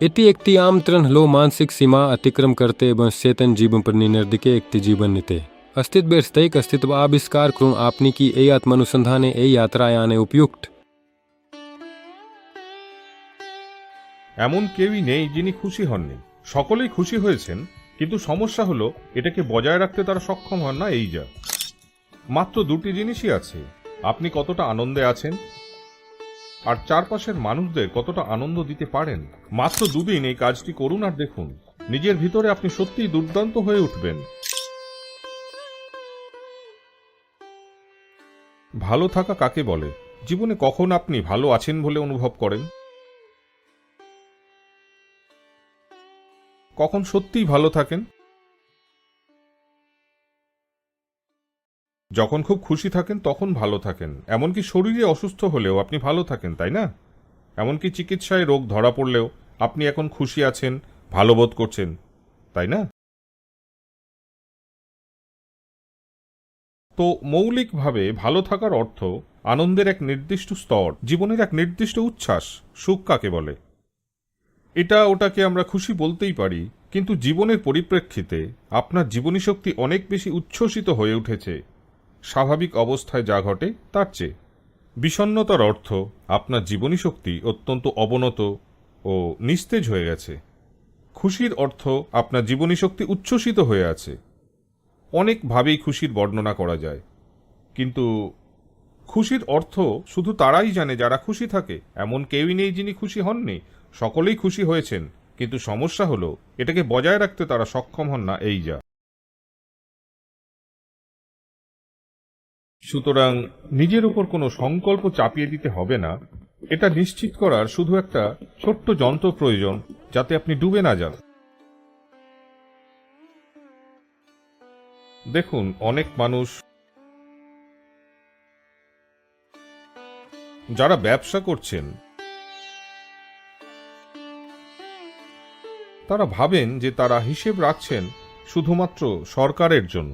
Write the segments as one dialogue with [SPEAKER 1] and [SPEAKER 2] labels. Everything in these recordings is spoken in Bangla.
[SPEAKER 1] এটি একটি আমন্ত্রণ হলো মানসিক সীমা অতিক্রম করতে এবং চেতন জীবন প্রণীনের দিকে একটি জীবন নিতে অস্তিত্বের স্থায়িক অস্তিত্ব আবিষ্কার করুন আপনি কি এই আত্মানুসন্ধানে এই যাত্রায় আনে উপযুক্ত
[SPEAKER 2] এমন কেউই নেই যিনি খুশি হননি সকলেই খুশি হয়েছেন কিন্তু সমস্যা হলো এটাকে বজায় রাখতে তারা সক্ষম হন না এই যা মাত্র দুটি জিনিসই আছে আপনি কতটা আনন্দে আছেন আর চারপাশের মানুষদের কতটা আনন্দ দিতে পারেন? মাত্র দুদিন এই কাজটি করুন আর দেখুন। নিজের ভিতরে আপনি সত্যিই দুর্দান্ত হয়ে উঠবেন। ভালো থাকা কাকে বলে? জীবনে কখন আপনি ভালো আছেন বলে অনুভব করেন? কখন সত্যিই ভালো থাকেন? যখন খুব খুশি থাকেন, তখন ভালো থাকেন। এমনকি শরীরে অসুস্থ হলেও আপনি ভালো থাকেন, তাই না? এমনকি চিকিৎসায় রোগ ধরা পড়লেও আপনি এখন খুশি আছেন, ভালো বোধ করছেন, তাই না? তো মৌলিকভাবে ভালো থাকার অর্থ আনন্দের এক নির্দিষ্ট স্তর, জীবনের এক নির্দিষ্ট উচ্ছ্বাস, সুখ কাকে বলে? এটা ওটাকে আমরা খুশি বলতেই পারি, কিন্তু জীবনের পরিপ্রেক্ষিতে আপনার জীবনী শক্তি অনেক বেশি উচ্ছ্বসিত হয়ে উঠেছে। স্বাভাবিক অবস্থায় যা ঘটে, তার চেয়ে। বিষণ্নতার অর্থ আপনার জীবনী শক্তি অত্যন্ত অবনত ও নিস্তেজ হয়ে গেছে। খুশির অর্থ আপনার জীবনী শক্তি উচ্ছ্বসিত হয়ে আছে। অনেকভাবেই খুশির বর্ণনা করা যায়। কিন্তু খুশির অর্থ শুধু তারাই জানে যারা খুশি থাকে। এমন কেউই নেই যিনি খুশি হননি। সকলেই খুশি হয়েছেন। কিন্তু সমস্যা হলো, এটাকে বজায় রাখতে তারা সক্ষম হন না, এই যা। সুতরাং নিজের উপর কোনো সংকল্প চাপিয়ে দিতে হবে না। এটা নিশ্চিত করার শুধু একটা ছোট্ট যন্ত্র প্রয়োজন, যাতে আপনি ডুবে না যান। দেখুন, অনেক মানুষ যারা ব্যবসা করছেন, তারা ভাবেন যে তারা হিসেব রাখছেন শুধুমাত্র সরকারের জন্য।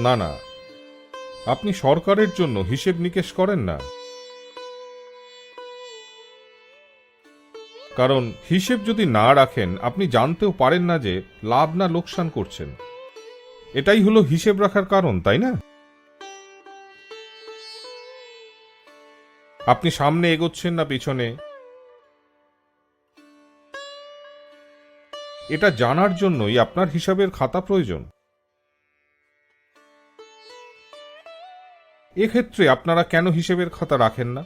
[SPEAKER 2] না না। আপনি সরকারের জন্য হিসেব নিকেশ করেন না। কারণ হিসেব যদি না রাখেন, আপনি জানতেও পারেন না যে লাভ না লোকসান করছেন। এটাই হলো হিসেব রাখার কারণ, তাই না? আপনি সামনে এগোচ্ছেন না পিছনে। এটা জানার জন্যই আপনার হিসাবের খাতা প্রয়োজন। এক্ষেত্রে আপনারা কেন হিসেবের খাতা রাখেন না?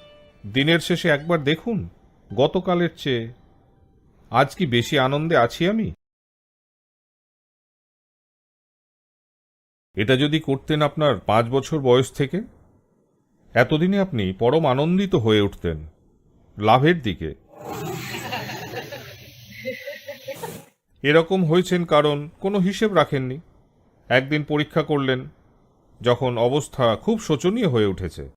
[SPEAKER 2] দিনের শেষে একবার দেখুন, গতকালের চেয়ে। আজ কি বেশি আনন্দে আছি আমি? এটা যদি করতেন আপনার পাঁচ বছর বয়স থেকে, এতদিনে আপনি পরম আনন্দিত হয়ে উঠতেন, লাভের দিকে। এরকম হয়েছেন কারণ কোনো হিসেব রাখেননি। একদিন পরীক্ষা করলেন যখন অবস্থা খুব শোচনীয় হয়ে উঠেছে।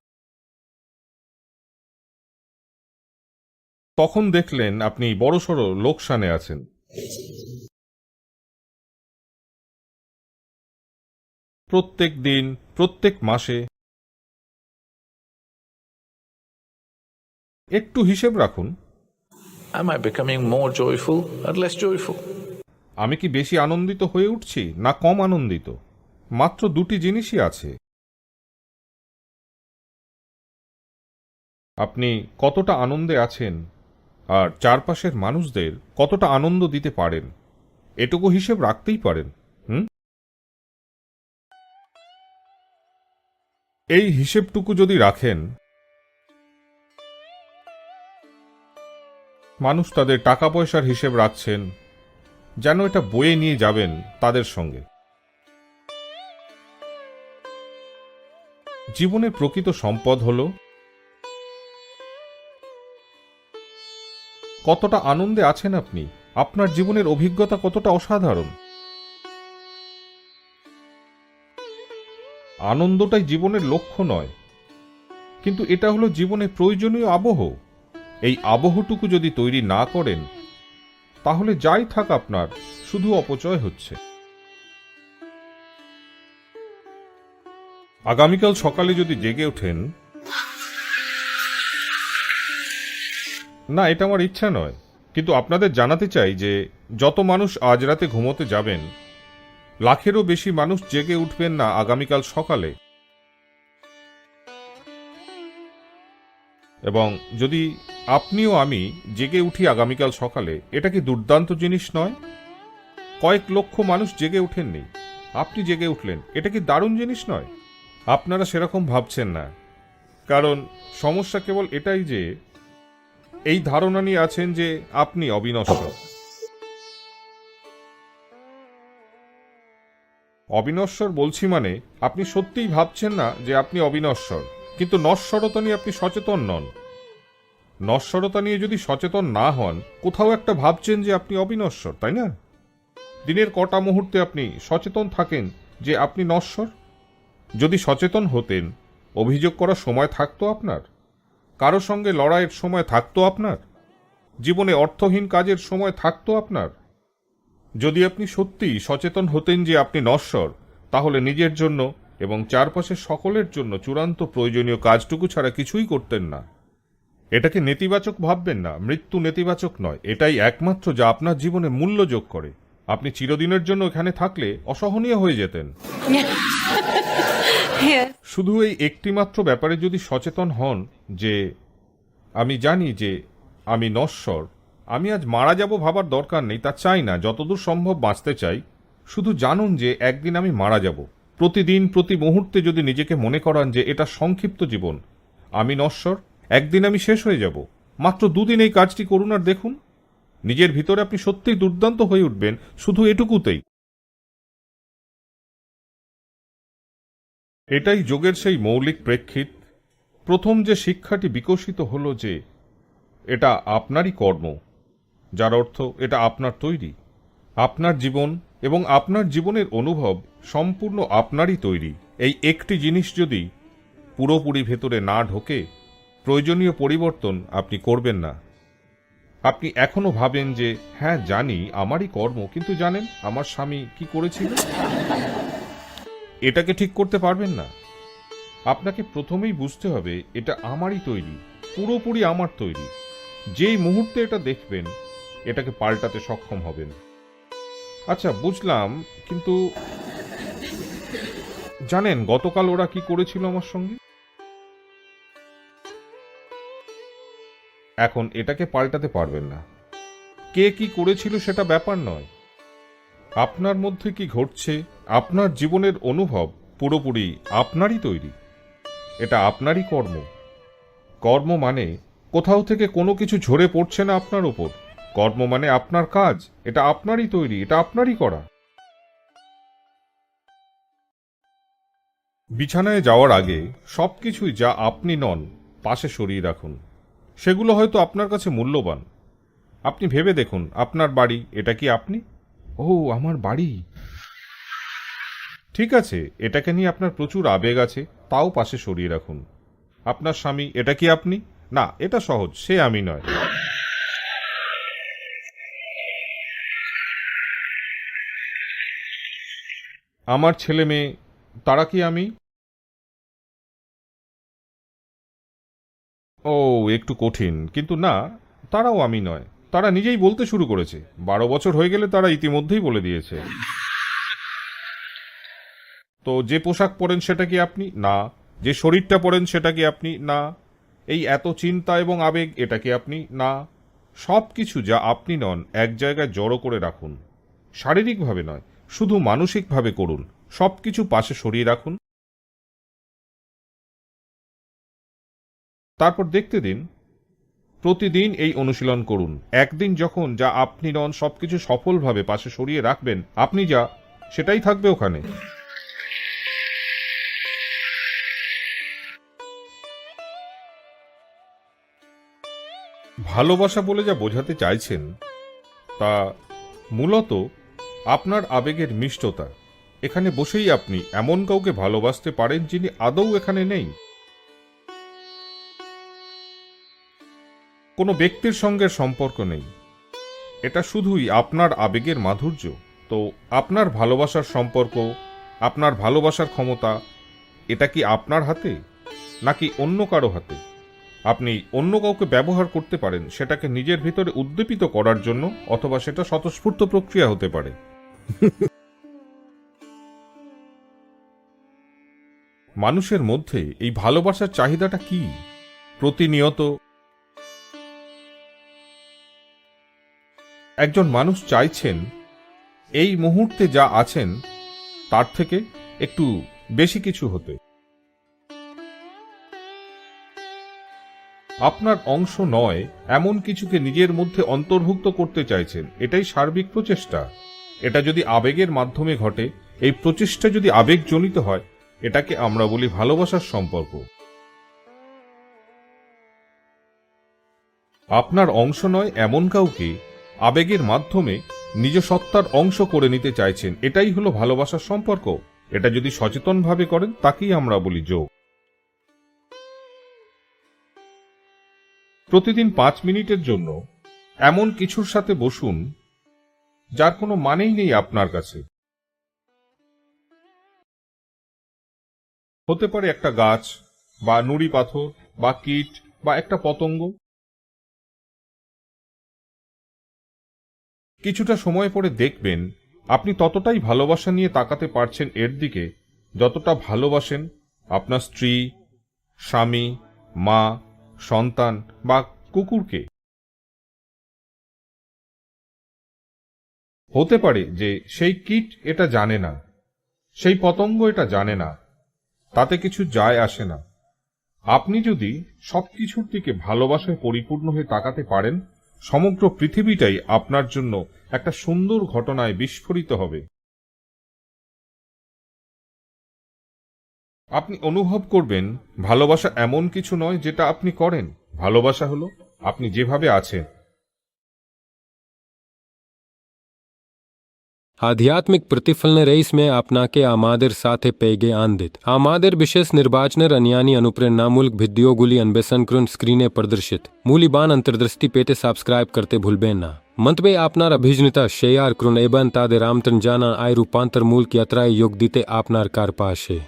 [SPEAKER 2] তখন দেখলেন আপনি বড়সড় লোকসানে আছেন। প্রত্যেক দিন প্রত্যেক মাসে একটু হিসেব রাখুন।
[SPEAKER 3] Am I becoming more joyful or less joyful?
[SPEAKER 2] আমি কি বেশি আনন্দিত হয়ে উঠছি না কম আনন্দিত? মাত্র দুটি জিনিসই আছে। আপনি কতটা আনন্দে আছেন আর চারপাশের মানুষদের কতটা আনন্দ দিতে পারেন, এটুকু হিসেব রাখতেই পারেন, হুম? এই হিসেবটুকু যদি রাখেন, মানুষ তাদের টাকা পয়সার হিসেব রাখছেন, যেন এটা বয়ে নিয়ে যাবেন তাদের সঙ্গে। জীবনের প্রকৃত সম্পদ হল কতটা আনন্দে আছেন আপনি? আপনার জীবনের অভিজ্ঞতা কতটা অসাধারণ? আনন্দটাই জীবনের লক্ষ্য নয়। কিন্তু এটা হলো জীবনের প্রয়োজনীয় আবহ। এই আবহটুকু যদি তৈরি না করেন, তাহলে যাই থাক আপনার, শুধু অপচয় হচ্ছে। আগামীকাল সকালে যদি জেগে ওঠেন, না, এটা আমার ইচ্ছা নয়। কিন্তু আপনাদের জানাতে চাই যে, যত মানুষ আজ রাতে ঘুমোতে যাবেন, লাখেরও বেশি মানুষ জেগে উঠবেন না আগামীকাল সকালে। এবং যদি আপনিও আমি জেগে উঠি আগামীকাল সকালে, এটা কি দুর্দান্ত জিনিস নয়? কয়েক লক্ষ মানুষ জেগে ওঠেননি। আপনি জেগে উঠলেন, এটা কি দারুণ জিনিস নয়? আপনারা সেরকম ভাবছেন না। কারণ সমস্যা কেবল এটাই যে, এই ধারণা নিয়ে আছেন যে আপনি অবিনশ্বর অবিনশ্বর বলছি মানে আপনি সত্যিই ভাবছেন না যে আপনি অবিনশ্বর। কিন্তু নশ্বরতা নিয়ে আপনি সচেতন নন। নশ্বরতা নিয়ে যদি সচেতন না হন, কোথাও একটা ভাবছেন যে আপনি অবিনশ্বর, তাই না? দিনের কটা মুহূর্তে আপনি সচেতন থাকেন যে আপনি নশ্বর? যদি সচেতন হতেন, অভিযোগ করার সময় থাকতো আপনার? কারও সঙ্গে লড়াইয়ের সময় থাকতো আপনার? জীবনে অর্থহীন কাজের সময় থাকতো আপনার? যদি আপনি সত্যিই সচেতন হতেন যে আপনি নশ্বর, তাহলে নিজের জন্য এবং চারপাশের সকলের জন্য চূড়ান্ত প্রয়োজনীয় কাজটুকু ছাড়া কিছুই করতেন না। এটাকে নেতিবাচক ভাববেন না, মৃত্যু নেতিবাচক নয়, এটাই একমাত্র যা আপনার জীবনে মূল্য যোগ করে। আপনি চিরদিনের জন্য এখানে থাকলে অসহনীয় হয়ে যেতেন। শুধু এই একটিমাত্র ব্যাপারে যদি সচেতন হন যে আমি জানি যে আমি নশ্বর আমি আজ মারা যাব ভাবার দরকার নেই তা চাই না যতদূর সম্ভব বাঁচতে চাই। শুধু জানুন যে একদিন আমি মারা যাব। প্রতিদিন প্রতি মুহূর্তে যদি নিজেকে মনে করান যে এটা সংক্ষিপ্ত জীবন। আমি নশ্বর একদিন আমি শেষ হয়ে যাব। মাত্র দুদিন এই কাজটি করুন আর দেখুন। নিজের ভিতরে আপনি সত্যিই দুর্দান্ত হয়ে উঠবেন, শুধু এটুকুতেই। এটাই যোগের সেই মৌলিক প্রেক্ষিত। প্রথম যে শিক্ষাটি বিকশিত হলো যে, এটা আপনারই কর্ম, যার অর্থ এটা আপনার তৈরি। আপনার জীবন এবং আপনার জীবনের অনুভব সম্পূর্ণ আপনারই তৈরি। এই একটি জিনিস যদি পুরোপুরি ভেতরে না ঢোকে, প্রয়োজনীয় পরিবর্তন আপনি করবেন না। আপনি এখনও ভাবেন যে হ্যাঁ জানি, আমারই কর্ম, কিন্তু জানেন, আমার স্বামী কি করেছিল? এটাকে ঠিক করতে পারবেন না। আপনাকে প্রথমেই বুঝতে হবে, এটা আমারই তৈরি, পুরোপুরি আমার তৈরি। যেই মুহূর্তে এটা দেখবেন, এটাকে পাল্টাতে সক্ষম হবেন। আচ্ছা বুঝলাম, কিন্তু জানেন গতকাল ওরা কি করেছিল আমার সঙ্গে? এখন এটাকে পাল্টাতে পারবেন না। কে কি করেছিল সেটা ব্যাপার নয়। আপনার মধ্যে কি ঘটছে, আপনার জীবনের অনুভব পুরোপুরি আপনারই তৈরি। এটা আপনারই কর্ম। কর্ম মানে কোথাও থেকে কোনো কিছু ঝরে পড়ছে না আপনার ওপর কর্ম মানে আপনার কাজ, এটা আপনারই তৈরি, এটা আপনারই করা। বিছানায় যাওয়ার আগে সব কিছুই যা আপনি নন, পাশে সরিয়ে রাখুন। সেগুলো হয়তো আপনার কাছে মূল্যবান। আপনি ভেবে দেখুন আপনার বাড়ি এটা কি আপনি? ও আমার বাড়ি। ঠিক আছে এটাকে নিয়ে আপনার প্রচুর আবেগ আছে তাও পাশে সরিয়ে রাখুন। আপনার স্বামী এটা কি আপনি? না এটা সহজ সে আমি নয়। আমার ছেলে মেয়ে তারা কি আমি? ও, একটু কঠিন। কিন্তু না, তারাও আমি নয়। তারা নিজেই বলতে শুরু করেছে। বারো বছর হয়ে গেলে তারা ইতিমধ্যেই বলে দিয়েছে। তো যে পোশাক পরেন সেটা কি আপনি? না। যে শরীরটা পরেন সেটা কি আপনি? না। এই এত চিন্তা এবং আবেগ, এটা কি আপনি? না। সব কিছু যা আপনি নন, এক জায়গায় জড়ো করে রাখুন। শারীরিকভাবে নয়, শুধু মানসিকভাবে করুন। সব কিছু পাশে সরিয়ে রাখুন। তারপর দেখতে দিন, প্রতিদিন এই অনুশীলন করুন। একদিন যখন যা আপনি নন, সবকিছু সফলভাবে পাশে সরিয়ে রাখবেন, আপনি যা, সেটাই থাকবে ওখানে। ভালোবাসা বলে যা বোঝাতে চাইছেন, তা মূলত আপনার আবেগের মিষ্টতা। এখানে বসেই আপনি এমন কাউকে ভালোবাসতে পারেন যিনি আদৌ এখানে নেই। কোনো ব্যক্তির সঙ্গে সম্পর্ক নেই। এটা শুধুই আপনার আবেগের মাধুর্য। তো আপনার ভালোবাসার সম্পর্ক, আপনার ভালোবাসার ক্ষমতা, এটা কি আপনার হাতে? নাকি অন্য কারও হাতে? আপনি অন্য কাউকে ব্যবহার করতে পারেন, সেটাকে নিজের ভিতরে উদ্দীপিত করার জন্য অথবা সেটা স্বতঃস্ফূর্ত প্রক্রিয়া হতে পারে। মানুষের মধ্যে এই ভালোবাসার চাহিদাটা কি? প্রতিনিয়ত একজন মানুষ চাইছেন, এই মুহূর্তে যা আছেন, তার থেকে একটু বেশি কিছু হতে। আপনার অংশ নয়, এমন কিছুকে নিজের মধ্যে অন্তর্ভুক্ত করতে চাইছেন, এটাই সার্বিক প্রচেষ্টা। এটা যদি আবেগের মাধ্যমে ঘটে, এই প্রচেষ্টা যদি আবেগজনিত হয়, এটাকে আমরা বলি ভালোবাসার সম্পর্ক। আপনার অংশ নয়, এমন কাউকে আবেগের মাধ্যমে নিজ সত্তার অংশ করে নিতে চাইছেন। এটাই হলো ভালোবাসার সম্পর্ক। এটা যদি সচেতনভাবে করেন, তাকেই আমরা বলি যোগ। প্রতিদিন পাঁচ মিনিটের জন্য এমন কিছুর সাথে বসুন, যার কোনো মানেই নেই আপনার কাছে। হতে পারে একটা গাছ, বা নুড়ি পাথর, বা কীট, বা একটা পতঙ্গ। কিছুটা সময় পরে দেখবেন, আপনি ততটাই ভালোবাসা নিয়ে তাকাতে পারছেন এর দিকে, যতটা ভালোবাসেন আপনার স্ত্রী, স্বামী, মা, সন্তান বা কুকুরকে। হতে পারে যে সেই কীট এটা জানে না, সেই পতঙ্গ এটা জানে না, তাতে কিছু যায় আসে না। আপনি যদি সবকিছুর দিকে ভালোবাসায় পরিপূর্ণ হয়ে তাকাতে পারেন সমগ্র পৃথিবীটাই আপনার জন্য একটা সুন্দর ঘটনায় বিস্ফোরিত হবে। আপনি অনুভব করবেন, ভালোবাসা এমন কিছু নয় যেটা আপনি করেন। ভালোবাসা হলো আপনি যেভাবে আছেন।
[SPEAKER 1] ಆಧ್ಯಾತ್ಮಿಕ್ ಪ್ರತಿಫಲನ ರೈಸ್ಮೆ ಆಪ್ನಾಕೆ ಆಮಾದೆರ್ ಸಾಥೆ ಪೇಗೆ ಆಂದಿತ್ ಆಮಾದೆರ್ ವಿಶೇಷ ನಿರ್ವಾಚನರ್ ಅನ್ಯಾನಿ ಅನುಪ್ರೇರಣಾ ಮೂಲಕ भिद्योगुली ಅನ್ಬೇಷನ್ ಕೃನ್ ಸ್ಕ್ರೀನೆ ಪ್ರದರ್ಶಿತ ಮೂಲಿಬಾನ್ ಅಂತರ್ದೃಷ್ಟಿ ಪೇತೆ ಸಬ್ಸ್ಕ್ರೈಬ್ ಕರ್ತೆ ಭುಲ್ಬೇನ ಮಂತಬೆ ಆಪ್ನಾರ್ ಅಭಿಜ್ಞಿತ ಶೇಯಾರ್ ಕೃನ್ ಏಬನ್ ತಾದೆ ರಾಮತನ್ ಜಾನ ಆಯ್ ರೂಪಾಂತರ ಮೂಲಕ ಯಾತ್ರಾಯ ಯೋಗ ದಿತೆ ಆಪ್ನಾರ್ ಕಾರ್ಪಾಶೆ